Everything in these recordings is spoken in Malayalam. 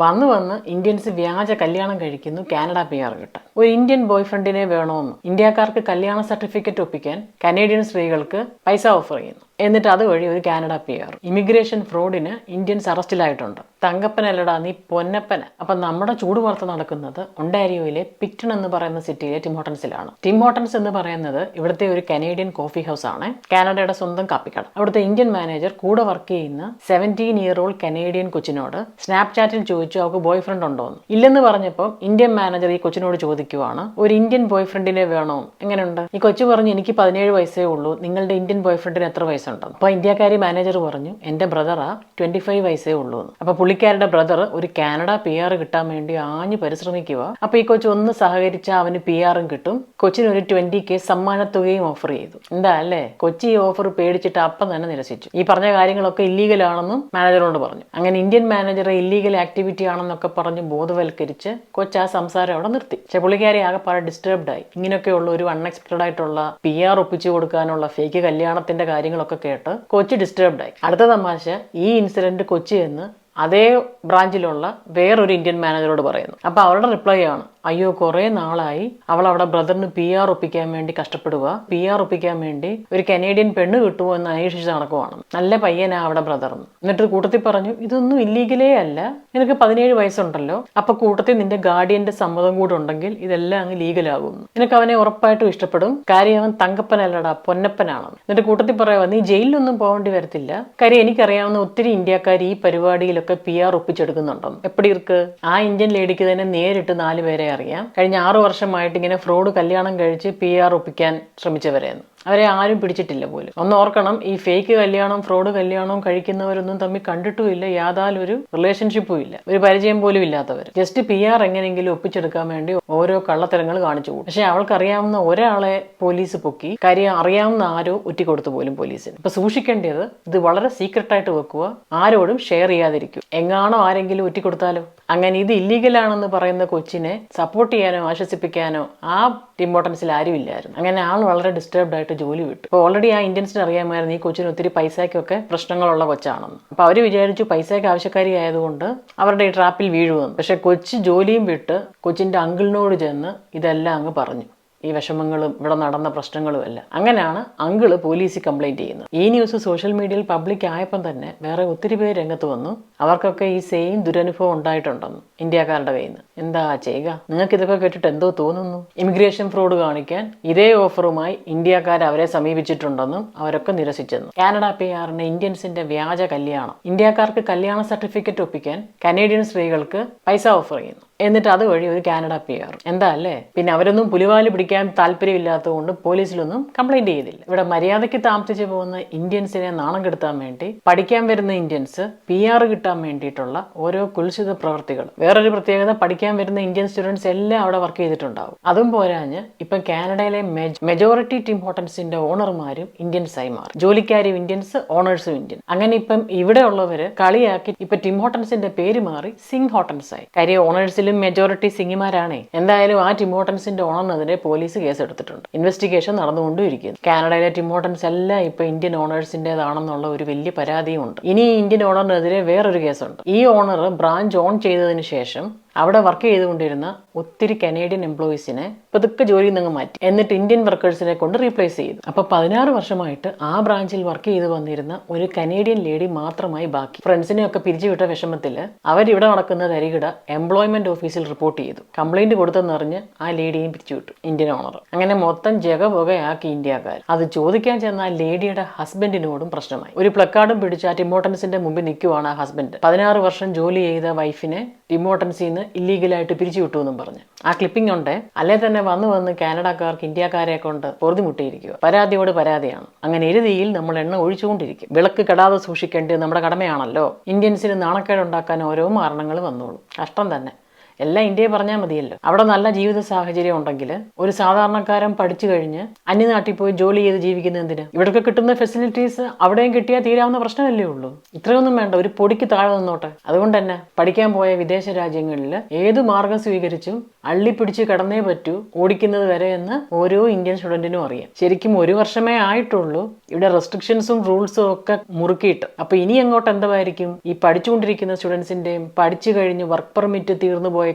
വന്ന് വന്ന് ഇന്ത്യൻസ് വ്യാജ കല്യാണം കഴിക്കുന്നു കാനഡ പി ആർ കിട്ടാൻ. ഒരു ഇന്ത്യൻ ബോയ് ഫ്രണ്ടിനെ വേണമെന്ന് ഇന്ത്യക്കാർക്ക് കല്യാണ സർട്ടിഫിക്കറ്റ് ഒപ്പിക്കാൻ കനേഡിയൻ സ്ത്രീകൾക്ക് പൈസ ഓഫർ ചെയ്യുന്നു. എന്നിട്ട് അതുവഴി ഒരു കാനഡ പി ആർ. ഇമിഗ്രേഷൻ ഫ്രോഡിന് ഇന്ത്യൻസ് അറസ്റ്റിലായിട്ടുണ്ട്. തങ്കപ്പനല്ലടാ നീ പൊന്നപ്പന. അപ്പൊ നമ്മുടെ ചൂടുവാർത്ത നടക്കുന്നത് ഒണ്ടാരിയോയിലെ പിക്ടൺ എന്ന് പറയുന്ന സിറ്റിയിലെ ടിംഹോട്ടൻസിലാണ് ടിംഹോട്ടൻസ് എന്ന് പറയുന്നത് ഇവിടുത്തെ ഒരു കനേഡിയൻ കോഫി ഹൗസ് ആണ്. കാനഡയുടെ സ്വന്തം കാപ്പിക്കട. അവിടുത്തെ ഇന്ത്യൻ മാനേജർ കൂടെ വർക്ക് ചെയ്യുന്ന സെവന്റീൻ ഇയർ ഓൾഡ് കനേഡിയൻ കൊച്ചിനോട് സ്നാപ്ചാറ്റിൽ ചോദിച്ചു അവൾക്ക് ബോയ് ഫ്രണ്ട് ഉണ്ടോ? എന്ന്. ഇല്ലെന്ന് പറഞ്ഞപ്പോൾ ഇന്ത്യൻ മാനേജർ ഈ കൊച്ചിനോട് ചോദിക്കുവാണ് ഒരു ഇന്ത്യൻ ബോയ് ഫ്രണ്ടിനെ വേണോ? എങ്ങനെയുണ്ട്? ഈ കൊച്ചു പറഞ്ഞു എനിക്ക് പതിനേഴ് വയസ്സേ ഉള്ളൂ. നിങ്ങളുടെ ഇന്ത്യൻ ബോയ് ഫ്രണ്ടിന് എത്ര വയസ്സുണ്ടെന്ന് അപ്പോൾ ഇന്ത്യക്കാരി മാനേജർ പറഞ്ഞു എന്റെ ബ്രദറാ ട്വന്റി ഫൈവ് വയസ്സേ ഉള്ളൂ എന്ന് അപ്പോൾ പുള്ളിക്കാരുടെ ബ്രദർ ഒരു കാനഡ പി ആർ കിട്ടാൻ വേണ്ടി ആഞ്ഞു പരിശ്രമിക്കുക അപ്പോൾ ഈ കൊച്ചു ഒന്ന് സഹകരിച്ചാൽ അവന് പി ആറും കിട്ടും. കൊച്ചിന് ഒരു ട്വന്റി കെ സമ്മാനത്തുകയും ഓഫർ ചെയ്തു. എന്താ അല്ലേ? കൊച്ചി ഈ ഓഫർ പേടിച്ചിട്ട് അപ്പം തന്നെ നിരസിച്ചു. ഈ പറഞ്ഞ കാര്യങ്ങളൊക്കെ ഇല്ലീഗൽ ആണെന്നും മാനേജറോട് പറഞ്ഞു. അങ്ങനെ ഇന്ത്യൻ മാനേജറെ ഇല്ലീഗൽ ആക്ടിവിറ്റി ആണെന്നൊക്കെ പറഞ്ഞ് ബോധവൽക്കരിച്ച് കൊച്ച് ആ സംസാരം അവിടെ നിർത്തി. പക്ഷെ പുള്ളിക്കാരി ആകെ പാടെ ഡിസ്റ്റർബ്ഡ് ആയി. ഇങ്ങനെയൊക്കെയുള്ള ഒരു അൺഎക്സ്പെക്ടഡ് ആയിട്ടുള്ള പി ആർ ഒപ്പിച്ചു കൊടുക്കാനുള്ള ഫേക്ക് കല്യാണത്തിന്റെ കാര്യങ്ങളൊക്കെ കേട്ട് കൊച്ചി ഡിസ്റ്റർബ്ഡായി അടുത്ത തമാശ ഈ ഇൻസിഡന്റ് കൊച്ചി എന്ന് അതേ ബ്രാഞ്ചിലുള്ള വേറൊരു ഇന്ത്യൻ മാനേജറോട് പറയുന്നു. അപ്പോൾ അവരുടെ റിപ്ലൈ ആണ് അയ്യോ കുറെ നാളായി. അവൾ അവിടെ ബ്രദറിന് പി ആർ ഒപ്പിക്കാൻ വേണ്ടി കഷ്ടപ്പെടുക. പി ആർ ഒപ്പിക്കാൻ വേണ്ടി ഒരു കനേഡിയൻ പെണ്ണ് കിട്ടുമോ എന്ന് അന്വേഷിച്ച് നടക്കുവാണ്. നല്ല പയ്യനാ അവിടെ ബ്രദർന്ന് എന്നിട്ട് കൂട്ടത്തിൽ പറഞ്ഞു ഇതൊന്നും ഇല്ലീഗലേ അല്ല. നിനക്ക് പതിനേഴ് വയസ്സുണ്ടല്ലോ. അപ്പൊ കൂട്ടത്തിൽ നിന്റെ ഗാർഡിയന്റെ സമ്മതം കൂടെ ഉണ്ടെങ്കിൽ ഇതെല്ലാം അങ്ങ് ലീഗലാകും നിനക്ക് അവനെ ഉറപ്പായിട്ടും ഇഷ്ടപ്പെടും. കാര്യം അവൻ തങ്കപ്പനല്ലടാ പൊന്നപ്പനാണ്. എന്നിട്ട് കൂട്ടത്തിൽ പറയാ നീ ജയിലിലൊന്നും പോകേണ്ടി വരത്തില്ല. കാര്യം എനിക്കറിയാവുന്ന ഒത്തിരി ഇന്ത്യക്കാർ ഈ പരിപാടിയിലൊക്കെ പി ആർ ഒപ്പിച്ചെടുക്കുന്നുണ്ടെന്ന്. എപ്പടി ഇർക്ക്? ആ ഇന്ത്യൻ ലേഡിക്ക് തന്നെ നേരിട്ട് നാല് പേരെ അറിയാം. കഴിഞ്ഞ ആറു വർഷമായിട്ട് ഇങ്ങനെ ഫ്രോഡ് കല്യാണം കഴിച്ച് പി ആർ ഒപ്പിക്കാൻ ശ്രമിച്ചവരെന്ന് അവരെ ആരും പിടിച്ചിട്ടില്ല പോലും. ഒന്ന് ഓർക്കണം ഈ ഫേക്ക് കല്യാണം ഫ്രോഡ് കല്യാണം കഴിക്കുന്നവരൊന്നും തമ്മിൽ കണ്ടിട്ടുമില്ല യാതൊരു റിലേഷൻഷിപ്പും ഇല്ല ഒരു പരിചയം പോലും ഇല്ലാത്തവർ. ജസ്റ്റ് പി ആർ എങ്ങനെയെങ്കിലും ഒപ്പിച്ചെടുക്കാൻ വേണ്ടി ഓരോ കള്ളത്തരങ്ങൾ കാണിച്ചു കൂടും. പക്ഷെ അവൾക്കറിയാവുന്ന ഒരാളെ പോലീസ് പൊക്കി കാര്യം അറിയാവുന്ന ആരോ ഒറ്റിക്കൊടുത്തു പോലും പോലീസിന് അപ്പൊ സൂക്ഷിക്കേണ്ടത് ഇത് വളരെ സീക്രട്ട് ആയിട്ട് വെക്കുക ആരോടും ഷെയർ ചെയ്യാതിരിക്കും എങ്ങാണോ ആരെങ്കിലും ഒറ്റിക്കൊടുത്താലോ? അങ്ങനെ ഇത് ഇല്ലീഗലാണെന്ന് പറയുന്ന കൊച്ചിനെ സപ്പോർട്ട് ചെയ്യാനോ ആശ്വസിപ്പിക്കാനോ ആ ഇമ്പോർട്ടൻസിൽ ആരും ഇല്ലായിരുന്നു അങ്ങനെ ആൾ വളരെ ഡിസ്റ്റർബ്ഡ് ആയിട്ട് ജോലി വിട്ടു അപ്പോൾ ഓൾറെഡി ആ ഇന്ത്യൻസിന് അറിയാമായിരുന്നു ഈ കൊച്ചിന് ഒത്തിരി പൈസയ്ക്കൊക്കെ പ്രശ്നങ്ങളുള്ള കൊച്ചാണെന്ന്. അപ്പോൾ അവർ വിചാരിച്ചു പൈസയ്ക്ക് ആവശ്യക്കാരി ആയതുകൊണ്ട് അവരുടെ ഈ ട്രാപ്പിൽ വീഴുമെന്ന്. പക്ഷേ കൊച്ച് ജോലിയും വിട്ട് കൊച്ചിന്റെ അങ്കിളിനോട് ചെന്ന് ഇതെല്ലാം അങ്ങ് പറഞ്ഞു. ഈ വിഷമങ്ങളും ഇവിടെ നടന്ന പ്രശ്നങ്ങളും എല്ലാം. അങ്ങനെയാണ് അങ്കിൾ പോലീസിൽ കംപ്ലൈന്റ് ചെയ്യുന്നത്. ഈ ന്യൂസ് സോഷ്യൽ മീഡിയയിൽ പബ്ലിക് ആയപ്പം തന്നെ വേറെ ഒത്തിരി പേര് രംഗത്ത് വന്നു. അവർക്കൊക്കെ ഈ സെയിം ദുരനുഭവം ഉണ്ടായിട്ടുണ്ടെന്ന് ഇന്ത്യക്കാരുടെ കയ്യിൽ നിന്ന്. എന്താ ചെയ്യുക? നിങ്ങൾക്ക് ഇതൊക്കെ കേട്ടിട്ട് എന്തോ തോന്നുന്നു? ഇമിഗ്രേഷൻ ഫ്രോഡ് കാണിക്കാൻ ഇതേ ഓഫറുമായി ഇന്ത്യക്കാർ അവരെ സമീപിച്ചിട്ടുണ്ടെന്നും അവരൊക്കെ നിരസിച്ചെന്നു. കാനഡ പി ആറിന് ഇന്ത്യൻസിന്റെ വ്യാജ കല്യാണം. ഇന്ത്യക്കാർക്ക് കല്യാണ സർട്ടിഫിക്കറ്റ് ഒപ്പിക്കാൻ കനേഡിയൻ സ്ത്രീകൾക്ക് പൈസ ഓഫർ ചെയ്യുന്നു. എന്നിട്ട് അതുവഴി ഒരു കാനഡ പി ആർ. എന്താ അല്ലേ? പിന്നെ അവരൊന്നും പുലിവാൽ പിടിക്കാൻ താല്പര്യമില്ലാത്തതുകൊണ്ട് പോലീസിലൊന്നും കംപ്ലൈന്റ് ചെയ്തില്ല. ഇവിടെ മര്യാദയ്ക്ക് താമസിച്ചു പോകുന്ന ഇന്ത്യൻസിനെ നാണം കെടുത്താൻ വേണ്ടി പഠിക്കാൻ വരുന്ന ഇന്ത്യൻസ് പി ആർ കിട്ടാൻ വേണ്ടിയിട്ടുള്ള ഓരോ കുൽസിത പ്രവർത്തികൾ. വേറൊരു പ്രത്യേകത പഠിക്കാൻ വരുന്ന ഇന്ത്യൻ സ്റ്റുഡൻസ് എല്ലാം അവിടെ വർക്ക് ചെയ്തിട്ടുണ്ടാവും. അതും പോരാഞ്ഞ് ഇപ്പം കാനഡയിലെ മെജോറിറ്റി ടീം ഹോട്ടൽസിന്റെ ഓണർമാരും ഇന്ത്യൻസ് ആയി മാറി. ജോലിക്കാരും ഇന്ത്യൻസ് ഓണേഴ്സും ഇന്ത്യൻ. അങ്ങനെ ഇപ്പം ഇവിടെ ഉള്ളവര് കളിയാക്കി ഇപ്പൊ ടീം ഹോട്ടൽസിന്റെ പേര് മാറി സിംഗ് ഹോട്ടൽസ് ആയി. കാര്യം ഓണേഴ്സിൽ ഇതിലും മെജോറിറ്റി സിംഗിമാരാണേ. എന്തായാലും ആ ടിമോട്ടൻസിന്റെ ഓണറിനെതിരെ പോലീസ് കേസ് എടുത്തിട്ടുണ്ട് ഇൻവെസ്റ്റിഗേഷൻ നടന്നുകൊണ്ടിരിക്കുന്നു കാനഡയിലെ ടിമോട്ടൻസ് എല്ലാം ഇപ്പൊ ഇന്ത്യൻ ഓണേഴ്സിന്റേതാണെന്നുള്ള ഒരു വലിയ പരാതിയും ഉണ്ട് ഇനി ഇന്ത്യൻ ഓണറിനെതിരെ വേറൊരു കേസുണ്ട്. ഈ ഓണർ ബ്രാഞ്ച് ഓൺ ചെയ്തതിന് ശേഷം അവിടെ വർക്ക് ചെയ്തുകൊണ്ടിരുന്ന ഒത്തിരി കനേഡിയൻ എംപ്ലോയീസിനെ പതുക്കെ ജോലിയിൽ നിന്ന് മാറ്റി. എന്നിട്ട് ഇന്ത്യൻ വർക്കേഴ്സിനെ കൊണ്ട് റീപ്ലേസ് ചെയ്തു. അപ്പൊ പതിനാറ് വർഷമായിട്ട് ആ ബ്രാഞ്ചിൽ വർക്ക് ചെയ്ത് വന്നിരുന്ന ഒരു കനേഡിയൻ ലേഡി മാത്രമായി ബാക്കി. ഫ്രണ്ട്സിനെ ഒക്കെ പിരിച്ചുവിട്ട വിഷമത്തിൽ അവരിവിടെ നടക്കുന്ന തരികിട എംപ്ലോയ്മെന്റ് ഓഫീസിൽ റിപ്പോർട്ട് ചെയ്തു. കംപ്ലൈന്റ് കൊടുത്തെന്നറിഞ്ഞ് ആ ലേഡിയെയും പിരിച്ചുവിട്ടു ഇന്ത്യൻ ഓണർ അങ്ങനെ മൊത്തം ജഗപുകയാക്കി ഇന്ത്യക്കാർ അത് ചോദിക്കാൻ ചെന്ന ആ ലേഡിയുടെ ഹസ്ബൻഡിനോടും പ്രശ്നമായി. ഒരു പ്ലക്കാർഡും പിടിച്ച് ആ ടിമോട്ടൻസിന്റെ മുമ്പിൽ നിൽക്കുവാണ് ആ ഹസ്ബൻഡ് പതിനാറ് വർഷം ജോലി ചെയ്ത വൈഫിനെ ടിമോട്ടൻസിൽ നിന്ന് ഇല്ലീഗലായിട്ട് പിരിച്ചു വിട്ടു എന്നും പറഞ്ഞു. ആ ക്ലിപ്പിംഗ് ഉണ്ട് അല്ലേ തന്നെ വന്ന് വന്ന് കാനഡക്കാർക്ക് ഇന്ത്യക്കാരെ കൊണ്ട് പൊറുതിമുട്ടിയിരിക്കുക പരാതിയോട് പരാതിയാണ്. അങ്ങനെ എരുതിയിൽ നമ്മൾ എണ്ണ ഒഴിച്ചുകൊണ്ടിരിക്കും. വിളക്ക് കെടാതെ സൂക്ഷിക്കേണ്ടത് നമ്മുടെ കടമയാണല്ലോ. ഇന്ത്യൻസിന് നാണക്കേടുണ്ടാക്കാൻ ഓരോ മാരണങ്ങൾ വന്നോളൂ. കഷ്ടം തന്നെ. എല്ലാം ഇന്ത്യയെ പറഞ്ഞാൽ മതിയല്ലോ. അവിടെ നല്ല ജീവിത സാഹചര്യം ഉണ്ടെങ്കിൽ ഒരു സാധാരണക്കാരൻ പഠിച്ചു കഴിഞ്ഞ് അന്യനാട്ടിൽ പോയി ജോലി ചെയ്ത് ജീവിക്കുന്ന എന്തിന്? ഇവിടൊക്കെ കിട്ടുന്ന ഫെസിലിറ്റീസ് അവിടെയും കിട്ടിയാൽ തീരാവുന്ന പ്രശ്നമല്ലേ ഉള്ളൂ. ഇത്രയൊന്നും വേണ്ട ഒരു പൊടിക്ക് താഴെ നിന്നോട്ടെ. അതുകൊണ്ട് തന്നെ പഠിക്കാൻ പോയ വിദേശ രാജ്യങ്ങളിൽ ഏത് മാർഗം സ്വീകരിച്ചും അള്ളിപ്പിടിച്ച് കടന്നേ പറ്റൂ ഓടിക്കുന്നത് വരെ എന്ന് ഓരോ ഇന്ത്യൻ സ്റ്റുഡന്റിനും അറിയാം. ശരിക്കും ഒരു വർഷമേ ആയിട്ടുള്ളൂ ഇവിടെ റെസ്ട്രിക്ഷൻസും റൂൾസും ഒക്കെ മുറുക്കിയിട്ട്. അപ്പോൾ ഇനി അങ്ങോട്ട് എന്തായിരിക്കും ഈ പഠിച്ചുകൊണ്ടിരിക്കുന്ന സ്റ്റുഡൻസിന്റെയും പഠിച്ചു കഴിഞ്ഞ് വർക്ക് പെർമിറ്റ് തീർന്നു പോയേക്കുന്നവരുടെ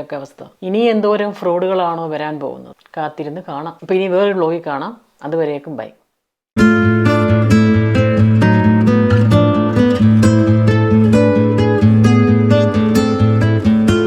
ഒക്കെ അവസ്ഥ. ഇനി എന്തോരം ഫ്രോഡുകളാണോ വരാൻ പോകുന്നത്? കാത്തിരുന്ന് കാണാം. അപ്പം ഇനി വേറൊരു ബ്ലോഗിൽ കാണാം. അതുവരേക്കും ബൈ.